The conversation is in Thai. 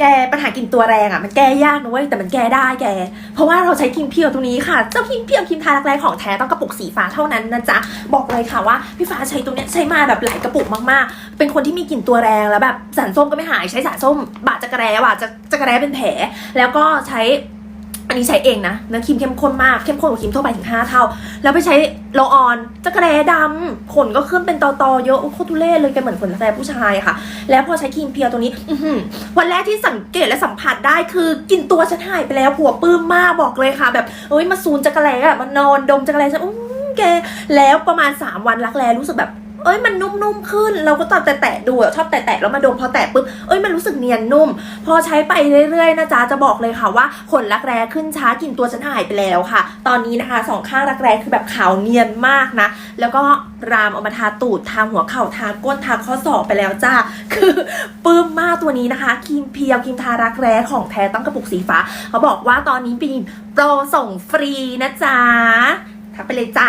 แกปัญหากินตัวแรงอะมันแก้ยากนะเว้ยแต่มันแก้ได้แก เพราะว่าเราใช้ครีมเพียวตรงนี้ค่ะ เจ้าครีมเพียวครีมทารักแร้ของแท้ต้องกระปุกสีฟ้าเท่านั้นนะจ๊ะบอกเลยค่ะว่าพี่ฟ้าใช้ตัวเนี้ยใช้มาแบบหลายกระปุกมากๆ เป็นคนที่มีกลิ่นตัวแรงแล้วแบบสารส้มก็ไม่หายใช้สารส้มบาดจักรแร้ว่ะจะจักรแร้เป็นแผล แล้วก็ใช้ อันนี้ใช้เองนะเนื้อครีมเข้มข้นมากเข้มข้นกว่าครีมทั่วไปถึง 5 เท่า แล้วไปใช้โลออนจักรแร้ดำขนก็ขึ้นเป็นตอๆเยอะโอ้โคตรทุเล่เลยแกเหมือนขนจักรแร้ผู้ชายค่ะ แล้วพอใช้ครีมเพียวตัวนี้ อืวันแรกที่สังเกตและสัมผัสได้คือกลิ่นตัวฉันหายไปแล้วผัวปลื้มมากบอกเลยค่ะ แบบเอ้ยมาซูนจักรแร้อะมานอนดมจักรแร้ฉันอู้แกแล้วประมาณ 3 วันรักแร้รู้สึกแบบ เอ้ยมันนุ่มๆขึ้น เราก็ตอนแตะๆดูชอบแตะๆแล้วมาดมพอแตะปุ๊บเอ้ยมันรู้สึกเนียนนุ่ม พอใช้ไปเรื่อยๆนะจ๊ะจะบอกเลยค่ะว่าขนรักแร้ขึ้นช้ากลิ่นตัวฉันหายไปแล้วค่ะ ตอนนี้นะคะสองข้างรักแร้คือแบบขาวเนียนมากนะ แล้วก็รามเอามาทาตูดทาหัวเข่าทาก้นทาข้อศอกไปแล้วจ้าคือปื้มมากตัวนี้นะคะครีมเพียวครีมทารักแร้ของแท้ต้องกระปุกสีฟ้า เขาบอกว่าตอนนี้ปีโปรส่งฟรีนะจ๊ะทักไปเลยจ้า